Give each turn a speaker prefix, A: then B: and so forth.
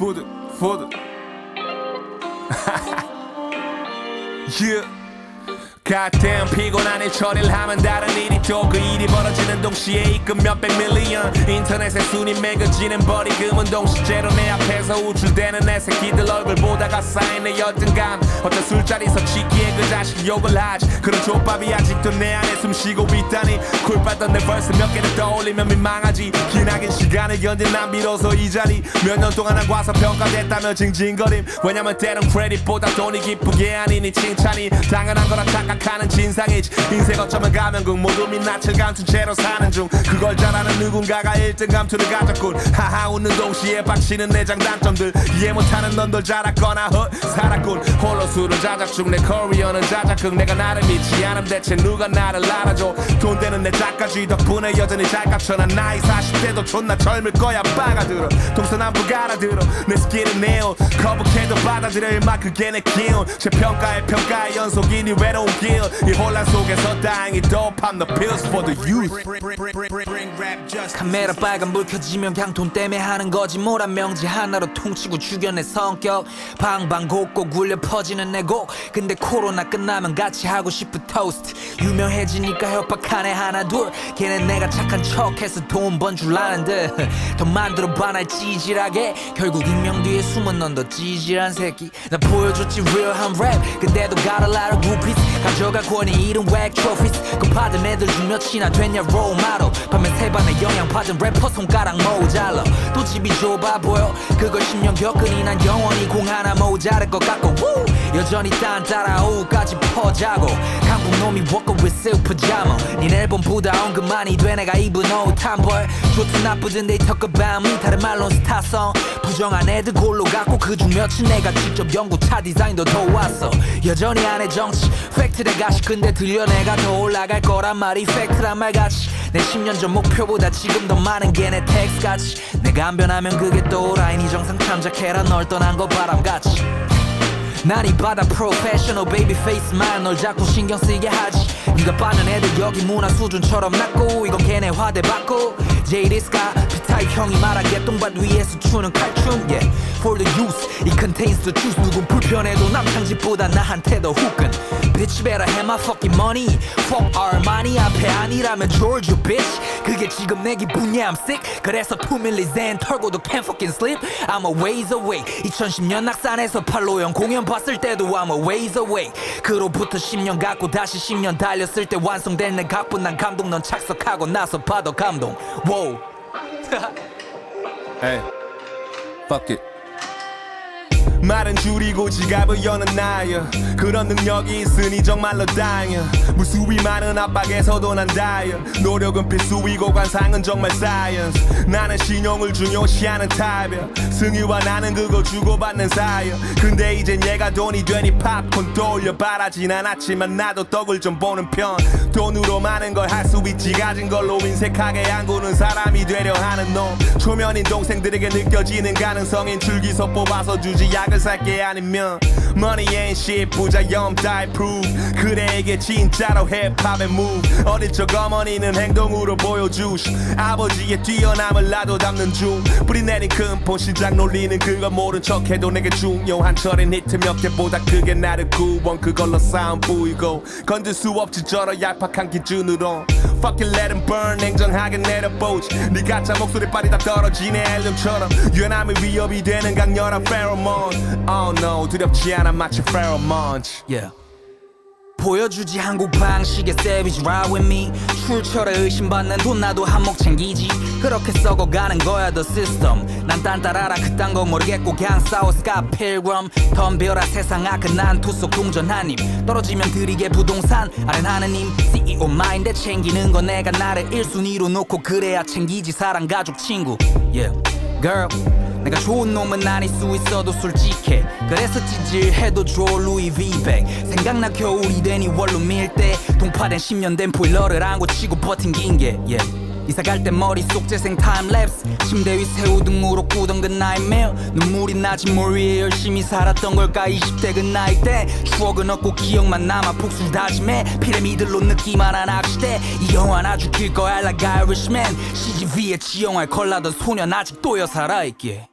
A: Foda, foda. yeah. Goddamn 피곤한 일 처리를 하면 다른 일이 또그 일이 벌어지는 동시에 입금 몇백 밀리언 인터넷에 순위 매겨지는 버리금은 동시제로 내 앞에서 우쭐대는 내 새끼들 얼굴 보다가 쌓인 내 열등감. 어떤 술자리에서 취기에 그 자식 욕을 하지. 그런 족밥이 아직도 내 안에 숨쉬고 있다니. 쿨빨던 내 벌스 몇 개를 떠올리면 민망하지. 기나긴 시간을 견딘 난 비로소 이 자리. 몇 년 동안 한 과소평가됐다며 징징거림. 왜냐면 때론 크레딧보다 돈이 기쁘게 아니니 칭찬이. 당연한 거라 착각 하는 진상이지. 인생 어쩌면 가면국 모두 민낯을 감춘 채로 사는 중. 그걸 잘 아는 누군가가 1등 감투를 가졌군. 하하 웃는 동시에 박치는 내 장 단점들. 이해 못하는 넌들 자랐거나 헛 살았군. 홀로 술을 자작중 내 커리어는 자작극. 내가 나를 믿지 않음 대체 누가 나를 알아줘? 돈 되는 내 작가주의 덕분에 여전히 잘 값쳐 난 나이 40대도 존나 젊을 거야 빠가들어. 동서남북 알아들어. 내 스킬은 네온. 거북해도 받아들여 일마 그게 내 기운. 제 평가에 평가의 연속이니 외로운 길 이 혼란 속에서 다행히 더 I'm the pills for the youth
B: 카메라 빨간 불 켜지면 그냥 돈 때문에 하는 거지. 뭐란 명지 하나로 퉁치고 죽여 내 성격. 방방곡곡 울려 퍼지는 내 곡 근데 코로나 끝나면 같이 하고 싶은 토스트 유명해지니까 협박하네 하나 둘. 걔네 내가 착한 척해서 돈 번 줄 아는데. 더 만들어봐 날 찌질하게. 결국 익명 뒤에 숨은 넌 더 찌질한 새끼. 나 보여줬지 real한 랩 근데도 got a lot of groupies. 가져가고니 이런 whack trophies. 그 받은 애들 중 몇이나 됐냐 role model. 밤에 세 반에 영향 받은 래퍼 손가락 모자라. 또 집이 좁아 보여. 그걸 10년 겪으니 난 영원히 공 하나 모자랄 것 같고. 우! 여전히 딴 따라 오후까지 퍼자고. 강북놈이 walk with silk pajama 닌 앨범보다 언급 많이 돼. 내가 입은 옷 한벌. 좋든 나쁘든 about me. 다른 말론 스타성 부정한 애들 골로 갖고 그중 몇은 내가 직접 연구차 디자인도 도왔어. 여전히 안해 정치. 팩트를 가시. 근데 들려 내가 더 올라갈 거란 말이 팩트란 말같이 내 10년 전 목표보다 지금 더 많은 게 내 텍스같이. 내가 안 변하면 그게 또 라인이 정상 참작해라. 널 떠난 거 바람같이. 난이 바다 프로페셔널 베이비 페이스만 널 자꾸 신경 쓰게 하지. 네가 빠는 애들 여기 문화 수준처럼 낮고 이건 걔네 화대 받고. 제이리스가 B타입 형이 말하게 똥밭 위에서 추는 칼춤 yeah for the youth it contains the juice 누군 불편해도 남창집보다 나한테 더 후끈 bitch better have my fucking money fuck Armani 앞에 아니라면 George bitch 그게 지금 내 기분이야 I'm sick 그래서 2밀리 젠 털고도 can't fucking sleep I'm a ways away 2010년 낙산에서 팔로형 공연 봤을 때도 I'm a ways away 그로부터 10년 갖고 다시 10년 달렸을 때 완성된 내 가뿐한 감동 넌 착석하고 나서 봐도 감동 wow
A: Hey, fuck it. 말은 줄이고 지갑을 여는 나야 그런 능력이 있으니 정말로 다야 무수히 많은 압박에서도 난 다야 노력은 필수이고 관상은 정말 사이언스. 나는 신용을 중요시하는 타입이야 승희와 나는 그거 주고받는 사이야 근데 이젠 얘가 돈이 되니 팝콘 떠올려 바라진 않았지만 나도 떡을 좀 보는 편. 돈으로 많은 걸 할 수 있지. 가진 걸로 인색하게 양구는 사람이 되려 하는 놈. 초면인 동생들에게 느껴지는 가능성인 줄기서 뽑아서 주지. 약을 살게 아니면 Money ain't shit 부자 염 따위 proof. 그래 이게 진짜로 힙합의 move. 어릴 적 어머니는 행동으로 보여주시. 아버지의 뛰어남을 나도 담는 중. 뿌리 내린 큰폰 시작 놀리는 그걸 모른 척해도 내게 중요한 철인 히트 몇 개보다 크게 나를 구원. 그걸로 싸움 부이고 건들 수 없지 저런 얄팍한 기준으로 Fucking let him burn. 냉정하게 내려보지 네 가짜 목소리 빨리 다 떨어지네 앨범처럼. 유연함이 위협이 되는 강렬한 pheromone. Oh no 두렵지 않아 마치 pheromones
B: yeah. 보여주지 한국 방식의 savage ride with me. 출처를 의심받는 돈 나도 한몫 챙기지. 그렇게 썩어가는 거야 the system. 난 딴따라라 그딴 거 모르겠고 그냥 싸워 스카 필그럼 덤벼라 세상 아크난 투속 동전 한입 떨어지면 드리게 부동산 아는 하느님. CEO 마인드 챙기는 건 내가 나를 1순위로 놓고 그래야 챙기지. 사랑 가족 친구. Yeah. Girl 내가 좋은 놈은 아닐 수 있어도 솔직해. 그래서 찌질해도 줘 루이 비백. 생각나 겨울이 되니 원룸 밀때 동파된 10년 된 보일러를 안고 치고 버틴 긴게 yeah. 이사 갈 때 머릿속 재생 타임랩스. 침대 위 새우 등으로 꾸던 그 나이메어 눈물이 나지 뭘 위해 열심히 살았던 걸까 20대 그 나이 때. 추억은 없고 기억만 남아 복술 다짐해. 피라미들로 느끼만한 낚시대. 이 영화 나 죽일 거야 like Irishman. CGV에 지영할 컬라던 소년 아직도 여 살아있기에